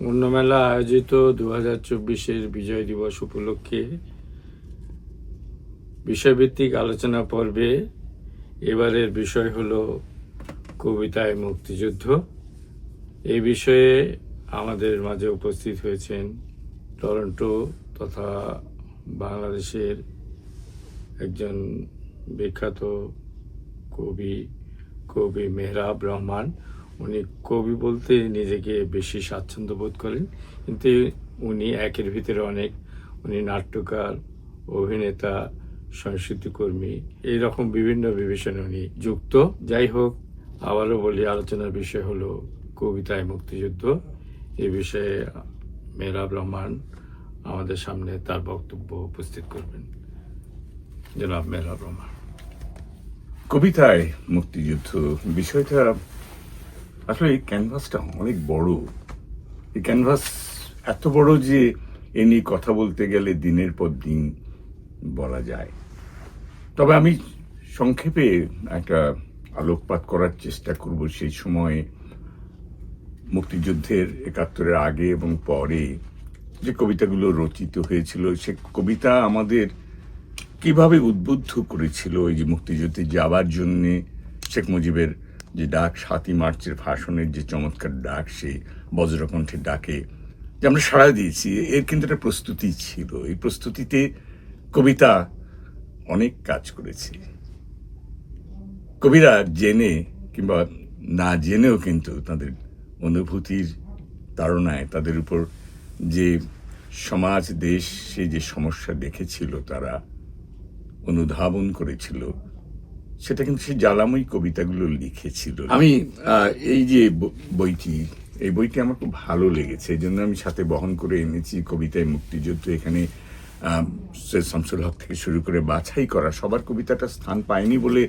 অন্যমেলা আয়োজিত দু হাজার চব্বিশের বিজয় দিবস উপলক্ষে বিষয়ভিত্তিক আলোচনা পর্বে এবারের বিষয় হল কবিতায় মুক্তিযুদ্ধ। এই বিষয়ে আমাদের মাঝে উপস্থিত হয়েছেন টরন্টো তথা বাংলাদেশের একজন বিখ্যাত কবি কবি মেহরাব রহমান। উনি কবি বলতে নিজেকে বেশি স্বাচ্ছন্দ্য বোধ করেন, কিন্তু উনি একের ভিতরে অনেক। উনি নাট্যকার, অভিনেতা সংস্কৃতিকর্মী এইরকম বিভিন্ন বিবেচনায় উনি যুক্ত। যাই হোক, আবারও বলি, আলোচনার বিষয় হলো কবিতায় মুক্তিযুদ্ধ। এ বিষয়ে মেহরাব রহমান আমাদের সামনে তার বক্তব্য উপস্থিত করবেন। জনাব মেহরাব রহমান। কবিতায় মুক্তিযুদ্ধ, বিষয়টা আসলে এই ক্যানভাসটা অনেক বড়। এই ক্যানভাস এত বড় যে এ নিয়ে কথা বলতে গেলে দিনের পর দিন বলা যায়। তবে আমি সংক্ষেপে একটা আলোকপাত করার চেষ্টা করব সেই সময়ে মুক্তিযুদ্ধের একাত্তরের আগে এবং পরে যে কবিতাগুলো রচিত হয়েছিল, সে কবিতা আমাদের কীভাবে উদ্বুদ্ধ করেছিল এই যে মুক্তিযুদ্ধে যাবার জন্যে শেখ মুজিবের যে ডাক সাতই মার্চের ভাষণের যে চমৎকার ডাক, সে বজ্রকণ্ঠের ডাকে যে আমরা সাড়া দিয়েছি, এর কিন্তু একটা প্রস্তুতি ছিল। এই প্রস্তুতিতে কবিতা অনেক কাজ করেছে। কবিরা জেনে কিংবা না জেনেও কিন্তু তাদের অনুভূতির তাড়নায় তাদের উপর যে সমাজ, দেশ, সে যে সমস্যা দেখেছিল, তারা অনুধাবন করেছিল সেটা কিন্তু সেই জ্বালাময়ী কবিতাগুলো লিখেছিল। আমি এই যে বইটি এই বইটি আমার খুব ভালো লেগেছে। এই জন্য আমি সাথে বহন করে এনেছি কবিতায় মুক্তিযুদ্ধ। এখানে সৈয়দ শামসুল হক থেকে শুরু করে বাছাই করা সবার কবিতাটা স্থান পায়নি বলে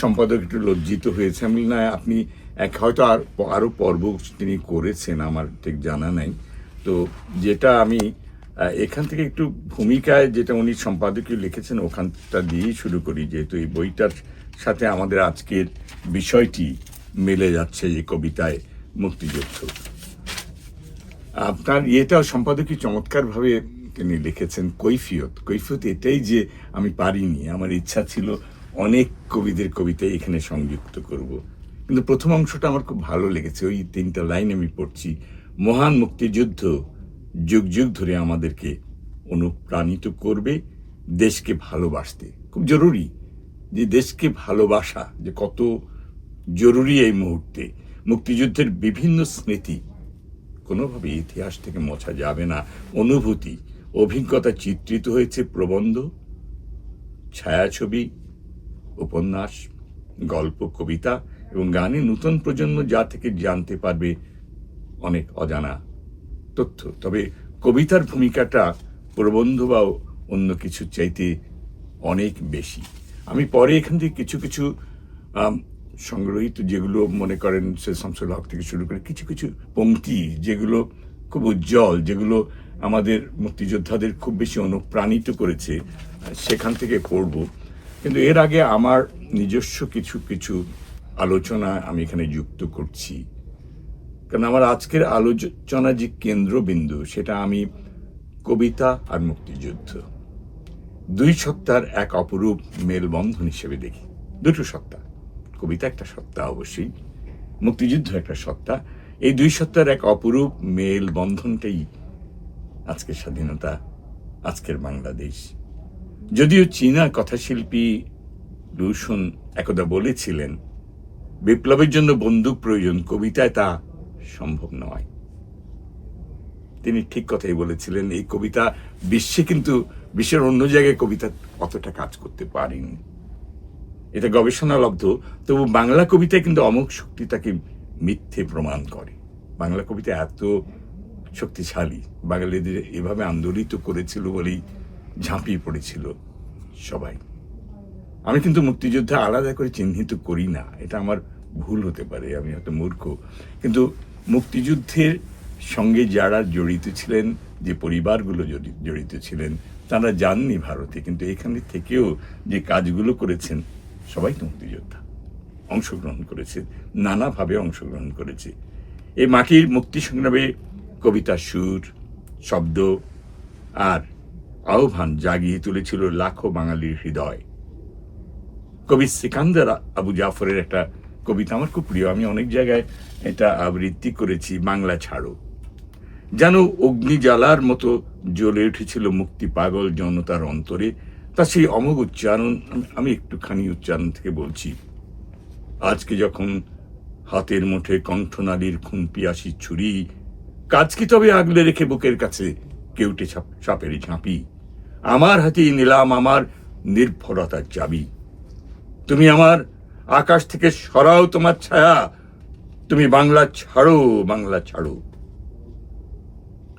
সম্পাদক একটু লজ্জিত হয়েছে। আমি না আপনি এক হয়তো আর আরও পর্ব তিনি করেছেন আমার ঠিক জানা নাই। তো যেটা আমি এখান থেকে একটু ভূমিকায় যেটা উনি সম্পাদকীয় লিখেছেন ওখানটা দিয়েই শুরু করি। যেহেতু এই বইটার সাথে আমাদের আজকের বিষয়টি মিলে যাচ্ছে এই কবিতায় মুক্তিযুদ্ধ। আপনার ইয়েটাও সম্পাদকই চমৎকারভাবে তিনি লিখেছেন, কৈফিয়ত। কৈফিয়ত এটাই যে আমি পারিনি, আমার ইচ্ছা ছিল অনেক কবিদের কবিতায় এখানে সংযুক্ত করব। কিন্তু প্রথম অংশটা আমার খুব ভালো লেগেছে, ওই তিনটা লাইন আমি পড়ছি, মহান মুক্তিযুদ্ধ যুগ যুগ ধরে আমাদেরকে অনুপ্রাণিত করবে, দেশকে ভালোবাসতে। খুব জরুরি। যে দেশকে ভালোবাসা, যে কত জরুরি এই মুহূর্তে। মুক্তিযুদ্ধের বিভিন্ন স্মৃতি কোনোভাবে ইতিহাস থেকে মোছা যাবে না। অনুভূতি, অভিজ্ঞতা চিত্রিত হয়েছে প্রবন্ধ, ছায়াছবি, উপন্যাস, গল্প, কবিতা এবং গানে নতুন প্রজন্ম যা থেকে জানতে পারবে অনেক অজানা তথ্য। তবে কবিতার ভূমিকাটা প্রবন্ধ বা অন্য কিছু চাইতে অনেক বেশি। আমি পরে এখান থেকে কিছু কিছু সংগ্রহীত যেগুলো মনে করেন সে শামসুল হক থেকে শুরু করে কিছু কিছু পংক্তি যেগুলো খুব উজ্জ্বল, যেগুলো আমাদের মুক্তিযোদ্ধাদের খুব বেশি অনুপ্রাণিত করেছে, সেখান থেকে পড়ব। কিন্তু এর আগে আমার নিজস্ব কিছু কিছু আলোচনা আমি এখানে যুক্ত করছি। কারণ আমার আজকের আলোচনা যে কেন্দ্রবিন্দু, সেটা আমি কবিতা আর মুক্তিযুদ্ধ। দুই সত্তার এক অপরূপ মেলবন্ধন হিসেবে দেখি। দুটো সত্তা, কবিতা একটা সত্তা অবশ্যই, মুক্তিযুদ্ধ একটা সত্তা। এই দুই সত্তার এক অপরূপ মেল বন্ধনটাই আজকের স্বাধীনতা, আজকের বাংলাদেশ। যদিও চীনা কথাশিল্পী রুশন একদা বলেছিলেন, বিপ্লবের জন্য বন্দুক প্রয়োজন, কবিতায় তা সম্ভব নয়। তিনি ঠিক কথাই বলেছিলেন, এই কবিতা বিশ্বে কিন্তু, বিশ্বের অন্য জায়গায় কবিতা অতটা কাজ করতে পারেনি। এটা গবেষণালব্ধ তবু বাংলা কবিতায় কিন্তু অমোঘ শক্তি তাকে মিথ্যে প্রমাণ করে। বাংলা কবিতা এত শক্তিশালী, বাঙালিদের এভাবে আন্দোলিত করেছিল বলেই ঝাঁপিয়ে পড়েছিল সবাই। আমি কিন্তু মুক্তিযুদ্ধে আলাদা করে চিহ্নিত করি না, এটা আমার ভুল হতে পারে, আমি হয়তো মূর্খ। কিন্তু মুক্তিযুদ্ধের সঙ্গে যারা জড়িত ছিলেন, যে পরিবারগুলো জড়িত ছিলেন, তারা যাননি ভারতে, কিন্তু এখানে থেকেও যে কাজগুলো করেছেন, সবাই তো মুক্তিযোদ্ধা। অংশগ্রহণ করেছে, নানাভাবে অংশগ্রহণ করেছে। এই মাটির মুক্তি সংগ্রামে কবিতার সুর, শব্দ আর আহ্বান জাগিয়ে তুলেছিল লাখো বাঙালির হৃদয়। কবি সিকান্দার আবু জাফরের একটা কবিতা আমার খুব প্রিয়, আমি অনেক জায়গায় এটা আবৃত্তি করেছি, বাংলা ছাড়ো। যেন অগ্নি জ্বালার মতো জ্বলে উঠেছিল মুক্তি পাগল জনতার অন্তরে। তা সেই অমোঘ উচ্চারণ, আমি- একটুখানি উচ্চারণ থেকে বলছি। আজকে যখন হাতের মুঠে কণ্ঠনালীর খুন পিয়াসি ছুরি, কাজ কি তবে আগলে রেখে বুকের কাছে কেউটে সাপের ঝাঁপি? আমার হাতেই নিলাম আমার নির্ভরতার চাবি। তুমি আমার আকাশ থেকে সরাও তোমার ছায়া, তুমি বাংলা ছাড়ো বাংলা ছাড়ো।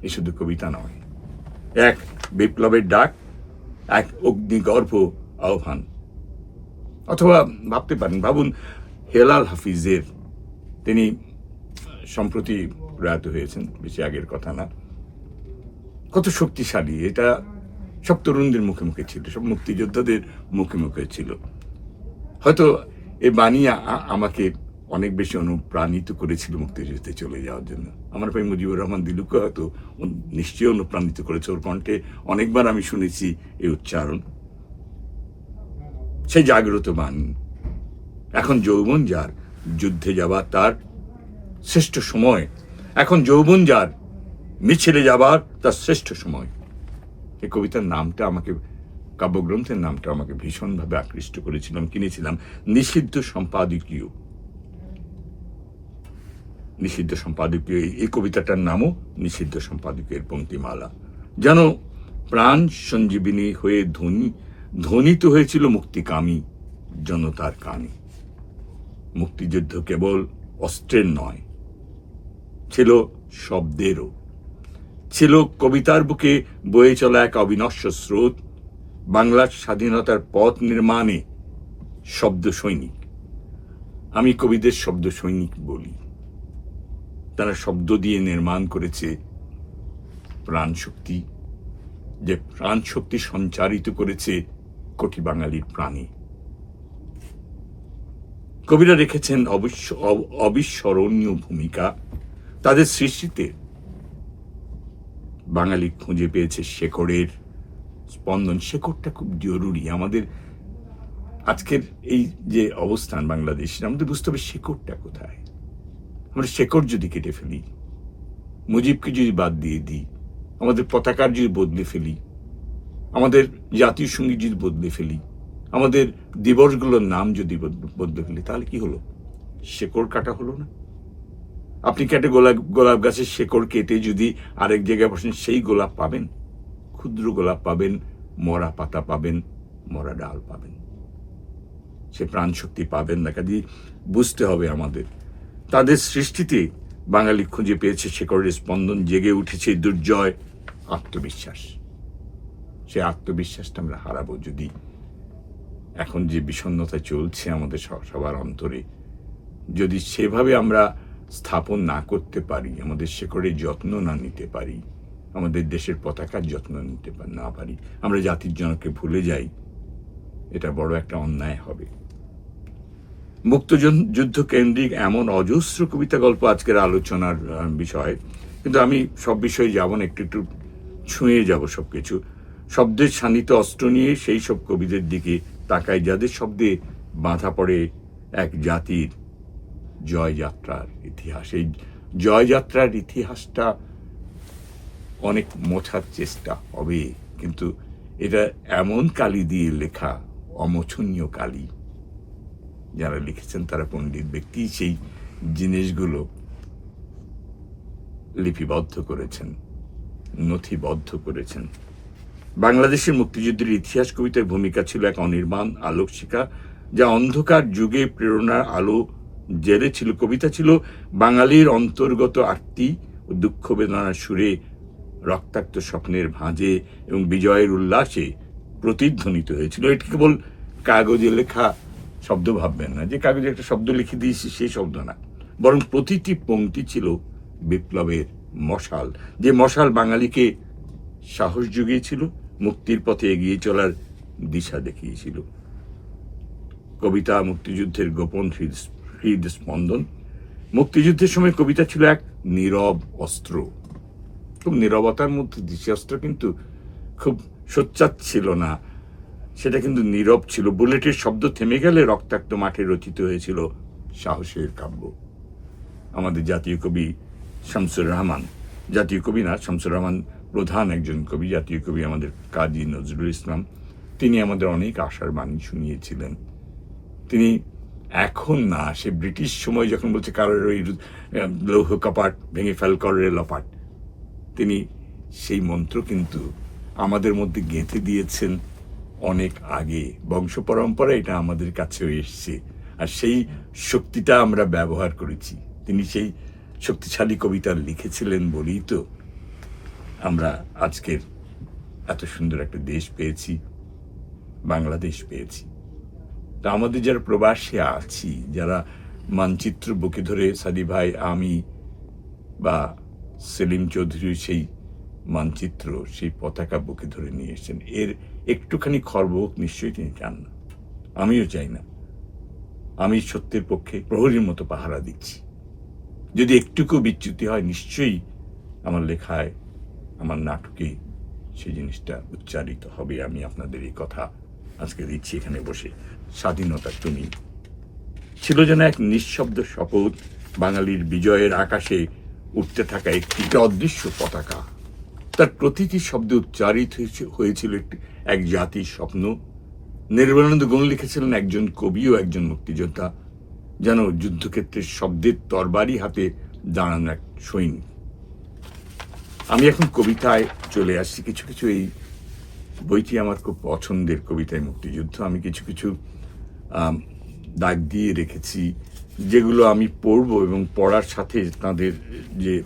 এ শুধু কবিতা নয়। এক বিপ্লবের ডাক, এক অগ্নিগর্ভ আহ্বান। অথবা ভাবতে পারেন, ভাবুন, হেলাল হাফিজের তিনি সম্প্রতি প্রয়াত হয়েছেন, বেশি আগের কথা না। কত শক্তিশালী, এটা সব তরুণদের মুখে মুখে ছিল, সব মুক্তিযোদ্ধাদের মুখে মুখে ছিল। হয়তো এ আ- আমাকে অনেক বেশি অনুপ্রাণিত করেছিল মুক্তিযুদ্ধে চলে যাওয়ার জন্য। আমার ভাই মুজিবুর রহমান দিলুকে হয়তো নিশ্চয়ই অনুপ্রাণিত করেছে। ওর কণ্ঠে অনেকবার আমি শুনেছি এই উচ্চারণ। সে জাগ্রত বাণী এখন যৌবন যার, যুদ্ধে যাবার তার শ্রেষ্ঠ সময়। এখন যৌবন যার, মিছিলে যাবার তার শ্রেষ্ঠ সময়। এই কবিতার নামটা আমাকে, কাব্যগ্রন্থের নামটা আমাকে ভীষণভাবে আকৃষ্ট করেছিলাম কিনেছিলাম নিষিদ্ধ সম্পাদকীয়। নিষিদ্ধ সম্পাদকীয়, এই- কবিতাটার নামও নিষিদ্ধ সম্পাদকীয়ের পঙ্ক্তিমালা। যেন প্রাণ সঞ্জীবিনী হয়ে ধ্বনি ধ্বনিত হয়েছিল মুক্তিকামী জনতার কানে মুক্তিযুদ্ধ কেবল অস্ত্রের নয়, ছিল শব্দেরও। ছিল কবিতার বুকে বয়ে চলা এক অবিনশ্বর স্রোত, বাংলার স্বাধীনতার পথ নির্মাণে শব্দ সৈনিক আমি কবিদের শব্দ সৈনিক বলি। তারা শব্দ দিয়ে নির্মাণ করেছে প্রাণ শক্তি যে প্রাণ শক্তি সঞ্চারিত করেছে কোটি বাঙালির প্রাণে। কবিরা রেখেছেন অবিশ্ব অব- অবিস্মরণীয় ভূমিকা তাদের সৃষ্টিতে। বাঙালি খুঁজে পেয়েছে শেকড়ের স্পন্দন। শেকড়টা খুব জরুরি। আমাদের আজকের এই যে অবস্থান বাংলাদেশের, আমাদের বুঝতে হবে শেকড়টা কোথায়। আমরা শেকড় যদি কেটে ফেলি, মুজিবকে যদি বাদ দিয়ে দিই, আমাদের পতাকার যদি বদলে ফেলি, আমাদের জাতীয় সংগীত যদি বদলে ফেলি, আমাদের দিবসগুলোর নাম যদি বদলে ফেলি, তাহলে কি হলো? শেকড় কাটা হলো না? আপনি কেটে গোলাপ গোলাপ গাছের শেকড় কেটে যদি আরেক জায়গায় বসেন, সেই গোলাপ পাবেন? ক্ষুদ্র গোলাপ পাবেন, মরা পাতা পাবেন, মরা ডাল পাবেন। সে প্রাণ শক্তি পাবেন না। কাজে বুঝতে হবে আমাদের তাদের সৃষ্টিতে বাঙালি খুঁজে পেয়েছে শেকড়ের স্পন্দন জেগে উঠেছে দুর্জয় আত্মবিশ্বাস। সে আত্মবিশ্বাসটা আমরা হারাবো যদি এখন যে বিষণ্ণতা চলছে আমাদের সবার অন্তরে, যদি সেভাবে আমরা স্থাপন না করতে পারি, আমাদের শেকড়ের যত্ন না নিতে পারি, আমাদের দেশের পতাকার যত্ন নিতে না পারি, আমরা জাতির জনকে ভুলে যাই, এটা বড় একটা অন্যায় হবে। মুক্ত জন- কেন্দ্রিক এমন অজস্র কবিতা গল্প আজকের আলোচনার বিষয়। কিন্তু আমি সব বিষয়ে যাব না, একটু একটু ছুঁয়ে যাব সব কিছু শব্দের শানিত অস্ত্র নিয়ে সেই সব কবিদের দিকে তাকায় যাদের শব্দে বাঁধা পড়ে এক জাতির জয়যাত্রার ইতিহাস। এই জয়যাত্রার ইতিহাসটা অনেক মোছার চেষ্টা হবে, কিন্তু এটা এমন কালি দিয়ে লেখা অমোছনীয় কালি। যারা লিখেছেন তারা পণ্ডিত ব্যক্তি, সেই জিনিসগুলো লিপিবদ্ধ করেছেন, নথিবদ্ধ করেছেন। বাংলাদেশের মুক্তিযুদ্ধের ইতিহাস কবিতার ভূমিকা ছিল এক অনির্বাণ আলোকশিখা, যা অন্ধকার যুগে প্রেরণার আলো জেলে ছিল। কবিতা ছিল বাঙালির অন্তর্গত আরতি ও দুঃখ বেদনার সুরে রক্তাক্ত স্বপ্নের ভাঁজে এবং বিজয়ের উল্লাসে প্রতিধ্বনিত হয়েছিল। এটি কেবল কাগজে লেখা শব্দ ভাববেন না। যে কাগজে একটা শব্দ লিখে দিয়েছি, সেই শব্দ না। বরং প্রতিটি পংক্তি ছিল বিপ্লবের মশাল। যে মশাল বাঙালিকে সাহস জুগিয়েছিল, মুক্তির পথে এগিয়ে চলার দিশা দেখিয়েছিল। কবিতা মুক্তিযুদ্ধের গোপন হৃদ স্পন্দন মুক্তিযুদ্ধের সময় কবিতা ছিল এক নীরব অস্ত্র। খুব নীরবতার মধ্যে দিশাস্ত্র কিন্তু খুব সোচ্চার ছিল না। সেটা কিন্তু নীরব ছিল। বুলেটের শব্দ থেমে গেলে রক্তাক্ত মাঠে রচিত হয়েছিল সাহসের কাব্য। আমাদের জাতীয় কবি শামসুর রহমান। জাতীয় কবি না, শামসুর রহমান প্রধান একজন কবি, জাতীয় কবি আমাদের কাজী নজরুল ইসলাম। তিনি আমাদের অনেক আশার বাণী শুনিয়েছিলেন। তিনি এখন না সে ব্রিটিশ সময় যখন বলছে কারোর ওই লৌহ কপাট ভেঙে ফেল করে লপাট। তিনি সেই মন্ত্র কিন্তু আমাদের মধ্যে গেঁথে দিয়েছেন। অনেক আগে। বংশ পরম্পরা এটা আমাদের কাছেও এসছে। আর সেই শক্তিটা আমরা ব্যবহার করেছি। তিনি সেই শক্তিশালী কবিতা লিখেছিলেন বলেই তো আমরা আজকের এত সুন্দর একটা দেশ পেয়েছি, বাংলাদেশ পেয়েছি। তা আমাদের যারা প্রবাসী আছি, যারা মানচিত্র বুকে ধরে সাদি ভাই, আমি বা সেলিম চৌধুরী সেই মানচিত্র, সেই পতাকা বুকে ধরে নিয়ে এসেছেন। এর একটুখানি খর্ব হোক নিশ্চয়ই তিনি চান না। আমিও চাই না। আমি সত্যের পক্ষে প্রহরীর মতো পাহারা দিচ্ছি। যদি একটুকু বিচ্যুতি হয়, নিশ্চয়ই আমার লেখায়, আমার নাটকে সেই জিনিসটা উচ্চারিত হবে। আমি আপনাদের এই কথা আজকে দিচ্ছি এখানে বসে। স্বাধীনতা তুমি ছিল যেন এক নিঃশব্দ শপথ বাঙালির বিজয়ের আকাশে উঠতে থাকা একটি অদৃশ্য পতাকা। তার প্রতিটি শব্দে উচ্চারিত হয়েছে- হয়েছিল একটি এক জাতির স্বপ্ন। নির্মলানন্দ গুণ লিখেছিলেন, একজন কবি ও একজন মুক্তিযোদ্ধা যেন যুদ্ধক্ষেত্রের শব্দের তরবারি হাতে দাঁড়ানো এক সৈনিক। আমি এখন কবিতায় চলে আসছি। কিছু কিছু এই বইটি আমার খুব পছন্দের কবিতায় মুক্তিযুদ্ধ। আমি কিছু কিছু দাগ দিয়ে রেখেছি, যেগুলো আমি পড়ব এবং পড়ার সাথে তাদের যে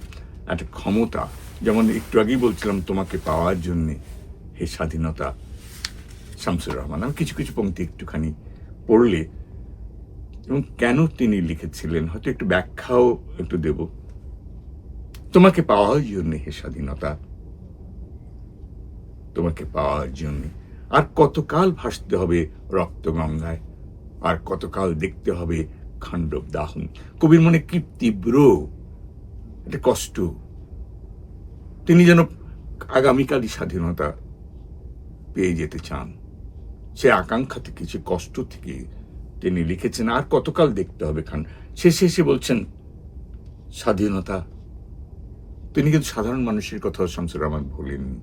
একটা ক্ষমতা যেমন একটু আগেই বলছিলাম তোমাকে পাওয়ার জন্যে হে স্বাধীনতা শামসুর রহমান, আমি কিছু কিছু পংক্তি একটুখানি পড়লে এবং কেন তিনি লিখেছিলেন হয়তো একটু ব্যাখ্যাও একটু দেব। তোমাকে পাওয়ার জন্য হে স্বাধীনতা, তোমাকে পাওয়ার জন্য। আর কতকাল ভাসতে হবে রক্তগঙ্গায়, আর কতকাল দেখতে হবে খাণ্ডব দাহন। কবির মনে কি তীব্র একটা কষ্ট। তিনি যেন আগামীকালই স্বাধীনতা পেয়ে যেতে চান। সে আকাঙ্ক্ষা থেকে, সে কষ্ট থেকে তিনি লিখেছেন। আর কতকাল দেখতে হবে, খান। শেষে এসে বলছেন, স্বাধীনতা। তিনি কিন্তু সাধারণ মানুষের কথা শামসুর রহমান ভুলেননি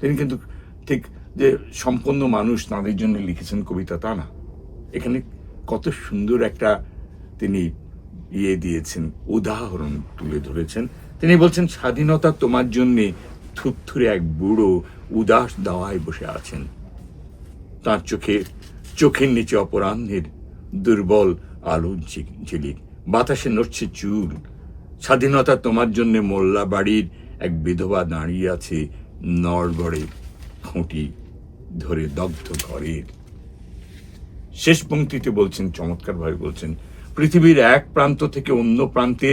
তিনি কিন্তু ঠিক যে সম্পন্ন মানুষ তাদের জন্য লিখেছেন কবিতা তা না। এখানে কত সুন্দর একটা তিনি ইয়ে দিয়েছেন, উদাহরণ তুলে ধরেছেন। তিনি বলছেন, স্বাধীনতা তোমার জন্যে থুরথুরে এক বুড়ো উদাস দাওয়ায় বসে আছেন। তার চোখে, চোখের নিচে অপরাহ্নের দুর্বল আলো ঝিলিক। বাতাসে নড়ছে চুল। স্বাধীনতা তোমার জন্য মোল্লা বাড়ির এক বিধবা দাঁড়িয়ে আছে নড়গড়ে খুঁটি ধরে দগ্ধ ঘরের। শেষ পংক্তিতে বলছেন চমৎকার ভাবে বলছেন, পৃথিবীর এক প্রান্ত থেকে অন্য প্রান্তে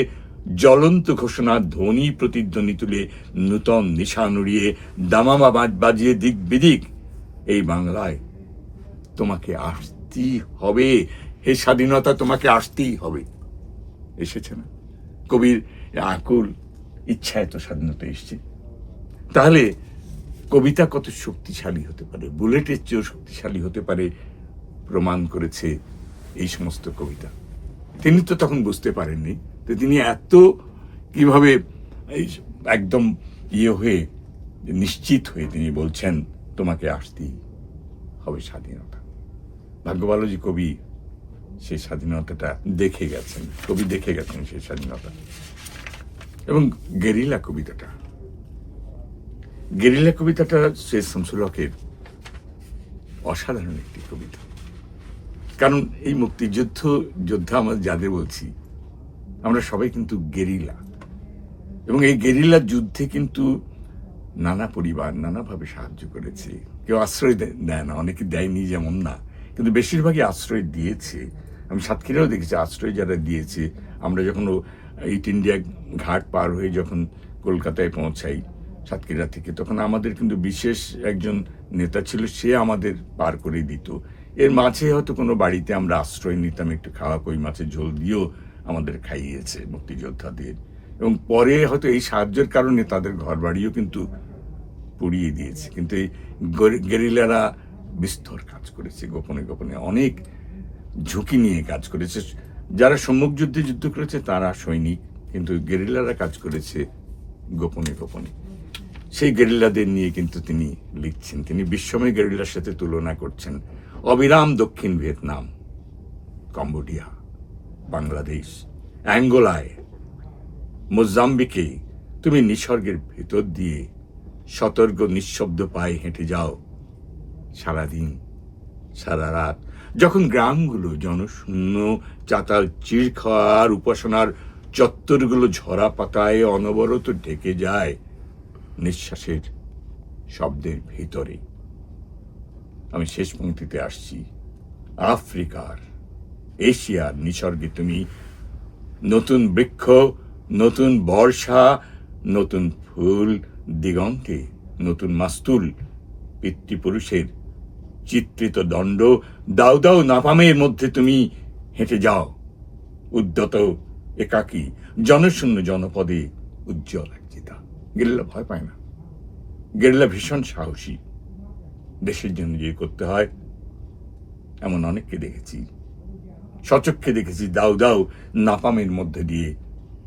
জ্বলন্ত ঘোষণার ধ্বনি প্রতিধ্বনি তুলে নূতন নিশা নুড়িয়ে দামামা বাজ- বাজিয়ে দিক বিদিক। এই বাংলায় তোমাকে আসতেই হবে। হে স্বাধীনতা, তোমাকে আসতেই হবে। এসেছে না? কবির আকুল ইচ্ছায় তো স্বাধীনতা এসছে। তাহলে কবিতা কত শক্তিশালী হতে পারে? বুলেটের চেয়েও শক্তিশালী হতে পারে প্রমাণ করেছে এই সমস্ত কবিতা। তিনি তো তখন বুঝতে পারেননি। তো তিনি এত কীভাবে এই একদম ইয়ে হয়ে, নিশ্চিত হয়ে তিনি বলছেন, তোমাকে আসতেই হবে স্বাধীনতা। ভাগ্য ভালো যে কবি সেই স্বাধীনতাটা দেখে গেছেন, কবি দেখে গেছেন সেই স্বাধীনতা। এবং গেরিলা কবিতাটা গেরিলা কবিতাটা শেষ শামসুল হকের অসাধারণ একটি কবিতা। কারণ এই মুক্তিযুদ্ধ যোদ্ধা আমরা যাদের বলছি আমরা সবাই কিন্তু গেরিলা। এবং এই গেরিলা যুদ্ধে কিন্তু নানা পরিবার নানাভাবে সাহায্য করেছে। কেউ আশ্রয় দেয় না, অনেকে দেয়নি যেমন না। কিন্তু বেশিরভাগই আশ্রয় দিয়েছে। আমি সাতক্ষীরাও দেখেছি, আশ্রয় যারা দিয়েছে, আমরা যখন ইট ইন্ডিয়া ঘাট পার হয়ে যখন কলকাতায় পৌঁছাই সাতক্ষীরা থেকে, তখন আমাদের কিন্তু বিশেষ একজন নেতা ছিল, সে আমাদের পার করে দিত। এর মাঝে হয়তো কোনো বাড়িতে আমরা আশ্রয় নিতাম, একটু খাওয়া কই মাছের ঝোল দিয়েও আমাদের খাইয়েছে মুক্তিযোদ্ধাদের। এবং পরে হয়তো এই সাহায্যের কারণে তাদের ঘর বাড়িও কিন্তু পুড়িয়ে দিয়েছে। কিন্তু এই গেরিলারা বিস্তর কাজ করেছে, গোপনে গোপনে অনেক ঝুঁকি নিয়ে কাজ করেছে। যারা সম্মুখ যুদ্ধে যুদ্ধ করেছে তারা সৈনিক, কিন্তু গেরিলারা কাজ করেছে গোপনে গোপনে। সেই গেরিলাদের নিয়ে কিন্তু তিনি লিখছেন, তিনি বিশ্বময় গেরিলার সাথে তুলনা করছেন। অবিরাম দক্ষিণ ভিয়েতনাম, কম্বোডিয়া। বাংলাদেশ, অ্যাঙ্গোলায়, মোজাম্বিকে তুমি নিসর্গের ভেতর দিয়ে সতর্ক, নিঃশব্দ পায়ে হেঁটে যাও। সারাদিন, সারা রাত, যখন গ্রামগুলো জনশূন্য, চাতাল চির খাওয়ার, উপাসনার চত্বরগুলো ঝরা পাতায় অনবরত ঢেকে যায় নিঃশ্বাসের শব্দের ভেতরে। আমি শেষ পংক্তিতে আসছি আফ্রিকার এশিয়ার নিসর্গে তুমি নতুন বৃক্ষ, নতুন বর্ষা, নতুন ফুল, দিগন্তে, নতুন মাস্তুল, পিতৃপুরুষের চিত্রিত দণ্ড, দাও দাও নাপামের মধ্যে তুমি হেঁটে যাও। উদ্যত, একাকী, জনশূন্য জনপদে উজ্জ্বল এক চিতা। গেরিলা ভয় পায় না। গেরিলা ভীষণ সাহসী। দেশের জন্য যে করতে হয়, এমন অনেককে দেখেছি। সচক্ষে দেখেছি, দাও দাও, নাপামের মধ্যে দিয়ে।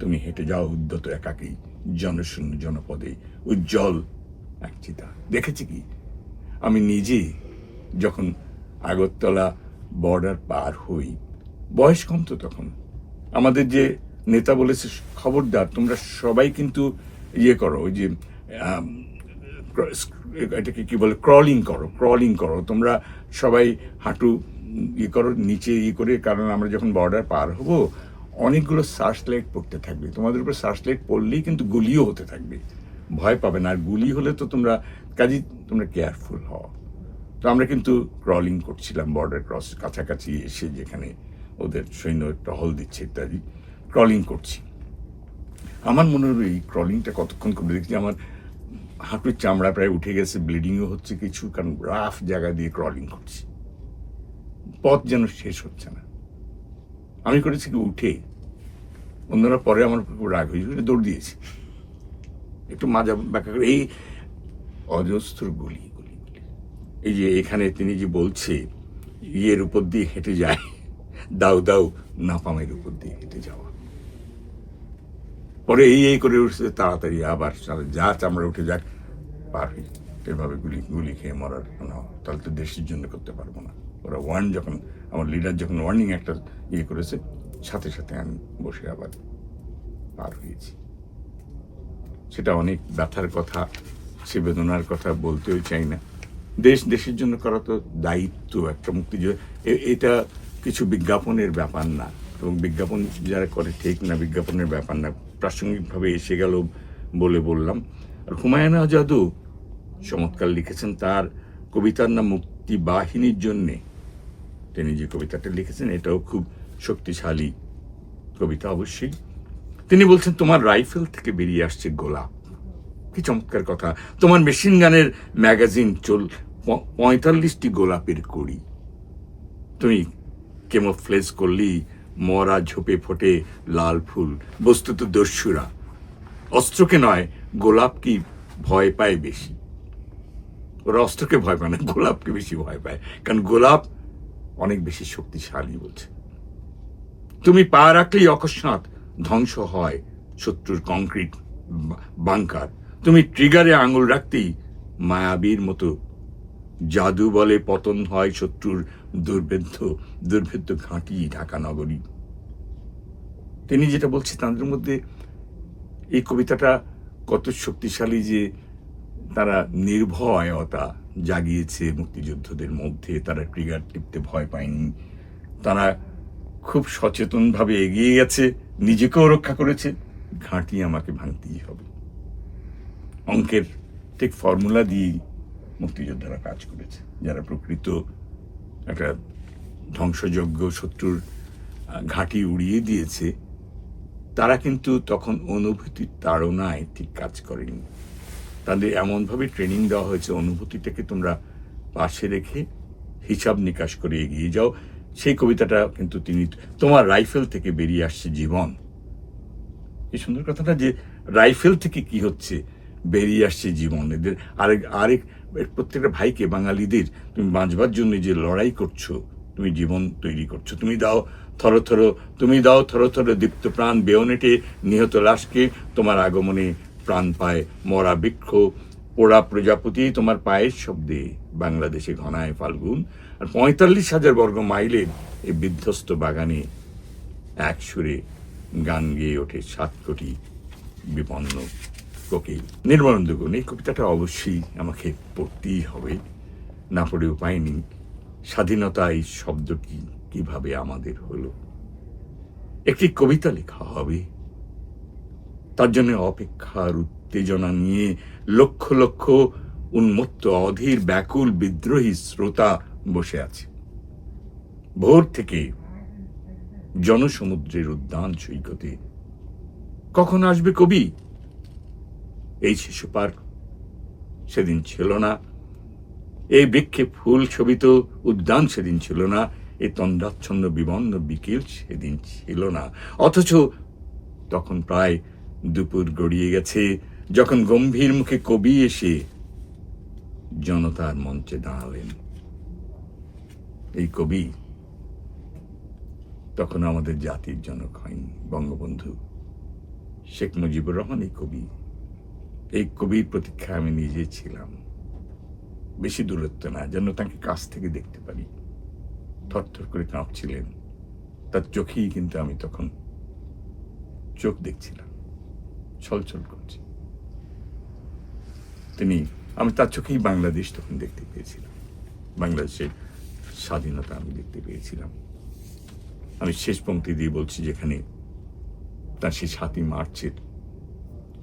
তুমি হেঁটে যাও উদ্যত একাকী জনশূন্য জনপদে, উজ্জ্বল এক চিতা। দেখেছি কি? আমি নিজে যখন আগরতলা বর্ডার পার হই বয়স কম তো তখন, আমাদের যে নেতা বলেছে, খবরদার, তোমরা সবাই কিন্তু ইয়ে করো, ওই যে এটাকে কি বলে, ক্রলিং করো ক্রলিং করো, তোমরা সবাই হাঁটু ইয়ে করো, নিচে ইয়ে করে, কারণ আমরা যখন বর্ডার পার হব, অনেকগুলো সার্চ লাইট পড়তে থাকবে। তোমাদের উপর সার্চ লাইট পড়লেই কিন্তু গুলিও হতে থাকবে। ভয় পাবে না। আর গুলি হলে তো তোমরা, কাজী, তোমরা কেয়ারফুল হও। তো আমরা কিন্তু ক্রলিং করছিলাম বর্ডার ক্রস কাছাকাছি এসে যেখানে ওদের সৈন্য টহল দিচ্ছে ইত্যাদি ক্রলিং করছি। আমার মনে হলো এই ক্রলিংটা কতক্ষণ করে দেখছি আমার হাঁটুর চামড়া প্রায় উঠে গেছে ব্লিডিংও হচ্ছে কিছু, কারণ রাফ জায়গা দিয়ে ক্রলিং করছি। পথ যেন শেষ হচ্ছে না। আমি করেছি কি উঠে, অন্যরা পরে আমার রাগ হয়েছে দৌড় দিয়েছি। একটু মাজা ব্যাখ্যা করে, এই অজস্র গুলি গুলি এই যে এখানে তিনি যে বলছে, ইয়ের উপর দিয়ে হেঁটে যায়, দাও দাও নাপামের উপর দিয়ে হেঁটে যাওয়া। পরে এই এই করে উঠছে, তাড়াতাড়ি আবার যা চামড়া উঠে যাক, পার হই এভাবে গুলি গুলি খেয়ে মরার না তাহলে তো দেশের জন্য করতে পারব না। ওরা ওয়ার্ন যখন, আমার লিডার যখন ওয়ার্নিং একটা ইয়ে করেছে, সাথে সাথে আমি বসে আবার পার হয়েছি। সেটা অনেক ব্যথার কথা, সে বেদনার কথা বলতেও চাই না। দেশ, দেশের জন্য করা তো দায়িত্ব একটা মুক্তিযুদ্ধ। এটা কিছু বিজ্ঞাপনের ব্যাপার না। এবং বিজ্ঞাপন যারা করে ঠিক না, বিজ্ঞাপনের ব্যাপার না। প্রাসঙ্গিকভাবে এসে গেল বলে বললাম। আর হুমায়ুন আজাদও চমৎকার লিখেছেন, তার কবিতার নাম মুক্তি বাহিনীর জন্যে। তিনি যে কবিতাটা লিখেছেন, এটাও খুব শক্তিশালী কবিতা অবশ্যই। তিনি বলছেন, তোমার রাইফেল থেকে বেরিয়ে আসছে গোলাপ কি চমৎকার কথা। তোমার মেশিন গানের ম্যাগাজিন চল পঁয়তাল্লিশটি গোলাপের কড়ি তুমি কেমোফ্লেজ করলি, মরা ঝোপে ফোটে লাল ফুল, বস্তুত দস্যুরা। অস্ত্রকে নয়, গোলাপ কি ভয় পায় বেশি? ওরা অস্ত্রকে ভয় পায় না, গোলাপকে বেশি ভয় পায়। কারণ গোলাপ অনেক বেশি শক্তিশালী বলছে তুমি পা রাখলেই অকস্মাৎ ধ্বংস হয় শত্রুর কংক্রিট বাংকার। তুমি ট্রিগারে আঙুল রাখতেই মায়াবীর মতো জাদু বলে পতন হয় শত্রুর দুর্ভেদ্য দুর্ভেদ্য ঘাঁটি ঢাকা নগরী। তিনি যেটা বলছে তাদের মধ্যে এই কবিতাটা কত শক্তিশালী যে তারা নির্ভয়তা জাগিয়েছে মুক্তিযোদ্ধাদের মধ্যে, তারা ট্রিগার টিপতে ভয় পায়নি। তারা খুব সচেতনভাবে এগিয়ে গেছে, নিজেকেও রক্ষা করেছে। ঘাঁটি আমাকে ভাঙতেই হবে। অঙ্কের ঠিক ফর্মুলা দিয়েই মুক্তিযোদ্ধারা কাজ করেছে। যারা প্রকৃত একটা ধ্বংসযোগ্য শত্রুর ঘাঁটি উড়িয়ে দিয়েছে, তারা কিন্তু তখন অনুভূতির তাড়নায় ঠিক কাজ করেনি। তাদের এমনভাবে ট্রেনিং দেওয়া হয়েছে অনুভূতিটাকে তোমরা পাশে রেখে হিসাব নিকাশ করে এগিয়ে যাও। সেই কবিতাটা কিন্তু তিনি তোমার রাইফেল থেকে বেরিয়ে আসছে জীবন। এই সুন্দর কথাটা যে রাইফেল থেকে কি হচ্ছে, বেরিয়ে আসছে জীবন। এদের আরেক আরেক প্রত্যেকটা ভাইকে বাঙালিদের, তুমি বাঁচবার জন্য যে লড়াই করছ, তুমি জীবন তৈরি করছ। তুমি দাও থর থর, তুমি দাও থর থর দীপ্ত প্রাণ বেয়নেটে নিহত লাশকে তোমার আগমনে প্রাণ পায় মরা বৃক্ষ। পোড়া প্রজাপতি, তোমার পায়ের শব্দে। বাংলাদেশে ঘনায় ফাল্গুন। আর পঁয়তাল্লিশ হাজার বর্গ মাইলের এই বিধ্বস্ত বাগানে এক সুরে গান গেয়ে ওঠে সাত কোটি বিপন্ন কোকিল। নির্মলানন্দ গুণ এই কবিতাটা অবশ্যই আমাকে পড়তেই হবে। না পড়ে উপায় নেই স্বাধীনতা এই শব্দটি কীভাবে আমাদের হলো? একটি কবিতা লেখা হবে। তার জন্য অপেক্ষার উত্তেজনা নিয়ে লক্ষ লক্ষ উন্মত্ত অধীর ব্যাকুল বিদ্রোহী শ্রোতা বসে আছে। ভোর থেকে জনসমুদ্রের উদ্যান সৈকতে। কখন আসবে কবি? এই শিশু পার্ক সেদিন ছিল না। এই বৃক্ষে ফুল ছবিত উদ্যান সেদিন ছিল না। এই তন্দ্রাচ্ছন্ন বিবন্ন বিকেল সেদিন ছিল না। অথচ তখন প্রায় দুপুর গড়িয়ে গেছে, যখন গম্ভীর মুখে কবি এসে জনতার মঞ্চে দাঁড়ালেন। এই কবি তখন আমাদের জাতির জনক হয়নি, বঙ্গবন্ধু শেখ মুজিবুর রহমান এই কবি। এই কবির প্রতীক্ষা আমি নিজে ছিলাম। বেশি দূরত্ব না, যেন তাকে কাছ থেকে দেখতে পারি। থরথর করে কাঁপছিলেন। তার চোখেই কিন্তু আমি তখন চোখ দেখছিলাম। ছলছল করছে। তিনি, আমি তার চোখেই বাংলাদেশ তখন দেখতে পেয়েছিলাম। বাংলাদেশের স্বাধীনতা আমি দেখতে পেয়েছিলাম। আমি শেষ পংক্তি দিয়ে বলছি যেখানে তার সেই সাতই মার্চের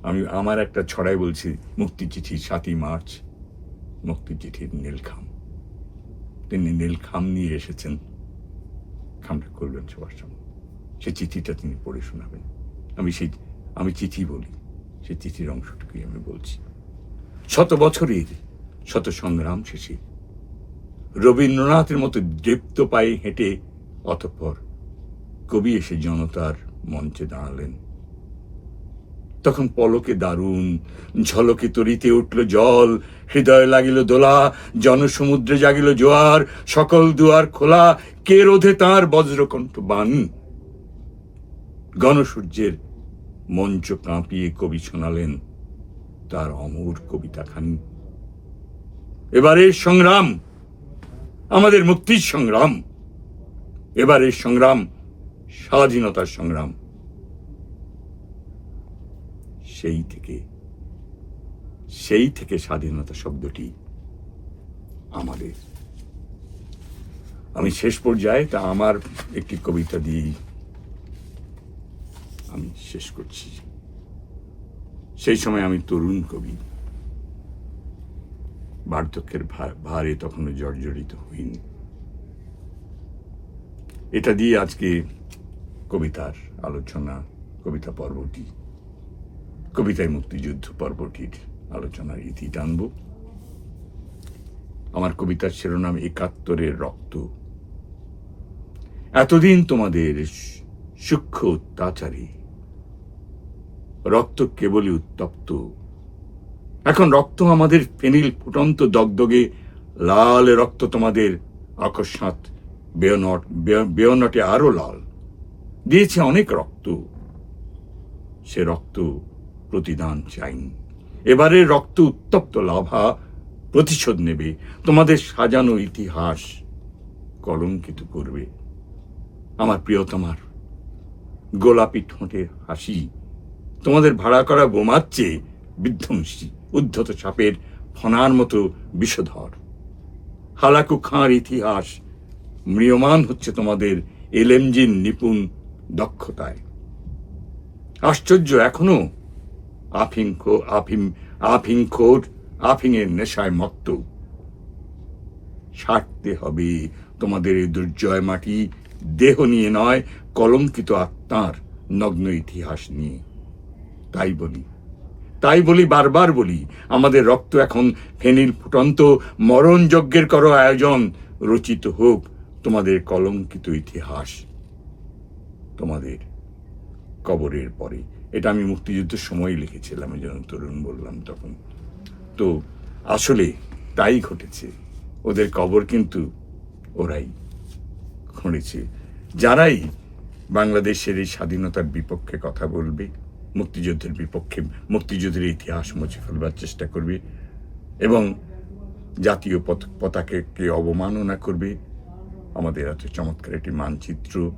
আমি আমার একটা ছড়াই বলছি মুক্তি চিঠি সাতই মার্চ মুক্তি চিঠির নীলখাম। তিনি নীলখাম নিয়ে এসেছেন। খামটা করবেন সবার সামনে। সে চিঠিটা তিনি পড়ে শোনাবেন। আমি সেই আমি চিঠি বলি। সেই চিঠির অংশটুকুই আমি বলছি। শত বছরের শত সংগ্রাম শেষে রবীন্দ্রনাথের মতো দীপ্ত পায়ে হেঁটে অতঃপর কবি এসে জনতার মঞ্চে দাঁড়ালেন। তখন পলকে দারুণ, ঝলকে তরিতে উঠল জল, হৃদয় লাগিল দোলা, জনসমুদ্রে জাগিল জোয়ার, সকল দুয়ার খোলা, কে রোধে তাঁর বজ্রকণ্ঠ বান? গণসূর্যের মঞ্চ কাঁপিয়ে কবি শোনালেন তার অমর কবিতাখানি। এবারের সংগ্রাম, আমাদের মুক্তির সংগ্রাম। এবারের সংগ্রাম, স্বাধীনতার সংগ্রাম। সেই থেকে সেই থেকে স্বাধীনতা শব্দটি আমাদের। আমি শেষ পর্যায়ে তা আমার একটি কবিতা দিয়েই আমি শেষ করছি। সেই সময় আমি তরুণ কবি। বার্ধক্যের ভারে তখনও জর্জরিত হইনি। এটা দিয়ে আজকে কবিতার আলোচনা, কবিতা পর্বটি, কবিতায় মুক্তিযুদ্ধ পর্বটির আলোচনার ইতি টানব। আমার কবিতার শিরোনাম একাত্তরের রক্ত। এতদিন তোমাদের সূক্ষ্ম অত্যাচারী রক্ত কেবলই উত্তপ্ত। এখন রক্ত আমাদের ফেনিল ফুটন্ত দগদগে, লাল রক্ত তোমাদের আকস্মাত বেয়নট, বেয়- বেয়নটে আরও লাল। দিয়েছে অনেক রক্ত। সে রক্ত প্রতিদান চাই। এবারে রক্ত উত্তপ্ত লাভা প্রতিশোধ নেবে। তোমাদের সাজানো ইতিহাস কলঙ্কিত করবে। আমার প্রিয়তমার গোলাপি ঠোঁটের হাসি তোমাদের ভাড়া করা বোমার চেয়ে বিধ্বংসী, উদ্ধত সাপের ফনার মতো বিষধর। হালাকু খাঁর ইতিহাস ম্রিয়মান হচ্ছে তোমাদের এলএমজির নিপুণ দক্ষতায়। আশ্চর্য, এখনও আফিংখো আফিম আফিং খোর আফিংয়ের নেশায় মত্ত। সারতে হবে তোমাদের এই দুর্জয় মাটি, দেহ নিয়ে নয়, কলঙ্কিত আত্মার নগ্ন ইতিহাস নিয়ে। তাই বলি। তাই বলি বারবার বলি, আমাদের রক্ত এখন ফেনিল ফুটন্ত মরণ যজ্ঞের করো আয়োজন, রচিত হোক তোমাদের কলঙ্কিত ইতিহাস। তোমাদের কবরের পরে। এটা আমি মুক্তিযুদ্ধের সময় লিখেছিলাম জন্য তরুণ বললাম তখন। তো আসলে তাই ঘটেছে। ওদের কবর কিন্তু ওরাই খুঁড়েছে। যারাই বাংলাদেশের এই স্বাধীনতার বিপক্ষে কথা বলবে মুক্তিযুদ্ধের বিপক্ষে মুক্তিযুদ্ধের ইতিহাস মুছে ফেলবার চেষ্টা করবে এবং জাতীয় পত- পতাকাকে অবমাননা করবে। আমাদের এত চমৎকার একটি মানচিত্র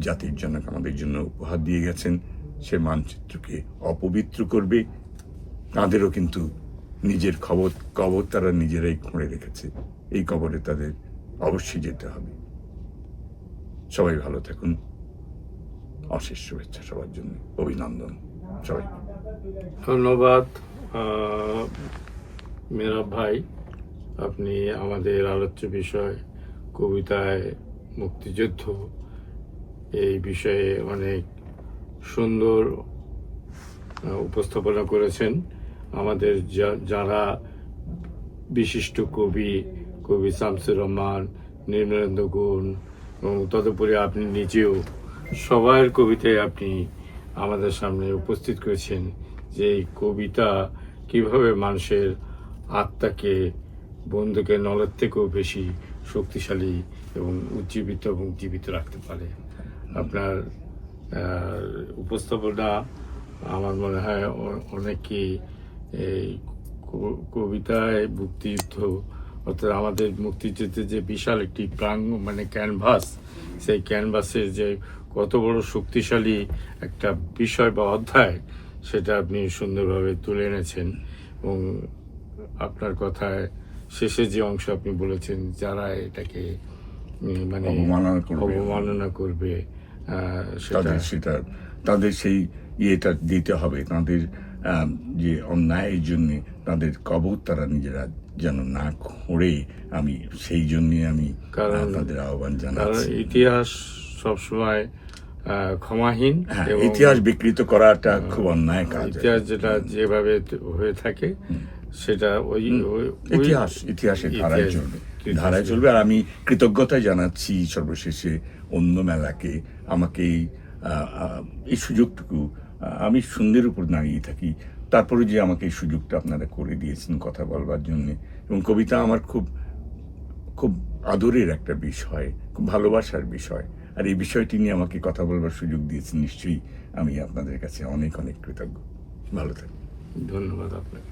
জাতির জনক আমাদের জন্য উপহার দিয়ে গেছেন। সে মানচিত্রকে অপবিত্র করবে। তাদেরও কিন্তু নিজের খবর, কবর তারা নিজেরাই খুঁড়ে রেখেছে। এই কবরে তাদের অবশ্যই যেতে হবে। সবাই ভালো থাকুন। অশেষ শুভেচ্ছা সবার জন্য। অভিনন্দন সবাই ধন্যবাদ মেরা ভাই। আপনি আমাদের আলোচ্য বিষয়, কবিতায় মুক্তিযুদ্ধ, এই বিষয়ে অনেক সুন্দর উপস্থাপনা করেছেন। আমাদের যারা বিশিষ্ট কবি কবি শামসুর রহমান নির্মলেন্দ্র গুণ, এবং তদুপরি আপনি নিজেও সবার কবিতায় আপনি আমাদের সামনে উপস্থিত করেছেন যে কবিতা কীভাবে মানুষের আত্মাকে বন্ধুকে নলের থেকেও বেশি শক্তিশালী এবং উজ্জীবিত এবং জীবিত রাখতে পারে। আপনার উপস্থাপনা আমার মনে হয় অ- অনেকেই এই কবিতায় মুক্তিযুদ্ধ অর্থাৎ আমাদের মুক্তিযুদ্ধের যে বিশাল একটি প্রাঙ্গ মানে ক্যানভাস সেই ক্যানভাসের যে কত বড় শক্তিশালী একটা বিষয় বা অধ্যায় সেটা আপনি সুন্দরভাবে তুলে এনেছেন এবং আপনার কথায় শেষে যে অংশ আপনি বলেছেন যারা এটাকে মানে অবমাননা করবে। সেটা তাদের সেটা তাদের সেই ইয়েটা দিতে হবে তাদের যে অন্যায়ের জন্য তাদের কবর তারা নিজেরা যেন না করে আমি সেই জন্যে আমি তাদের আহ্বান জানাচ্ছি ইতিহাস সবসময় ক্ষমাহীন হ্যাঁ, ইতিহাস বিকৃত করাটা খুব অন্যায় কাজ। ইতিহাস যেটা যেভাবে হয়ে থাকে সেটা ওই ইতিহাস ইতিহাসের ধারায় চলবে। ধারায় চলবে। আর আমি কৃতজ্ঞতা জানাচ্ছি সর্বশেষে অন্য মেলাকে। আমাকে এই সুযোগটুকু আমি সুন্দর উপর দাঁড়িয়ে থাকি। তারপরে যে আমাকে এই সুযোগটা আপনারা করে দিয়েছেন কথা বলবার জন্য। এবং কবিতা আমার খুব খুব আদরের একটা বিষয় খুব ভালোবাসার বিষয়। আর এই বিষয়টি নিয়ে আমাকে কথা বলবার সুযোগ দিয়েছেন নিশ্চয়ই আমি আপনাদের কাছে অনেক অনেক কৃতজ্ঞ। ভালো থাকবেন। ধন্যবাদ আপনাকে।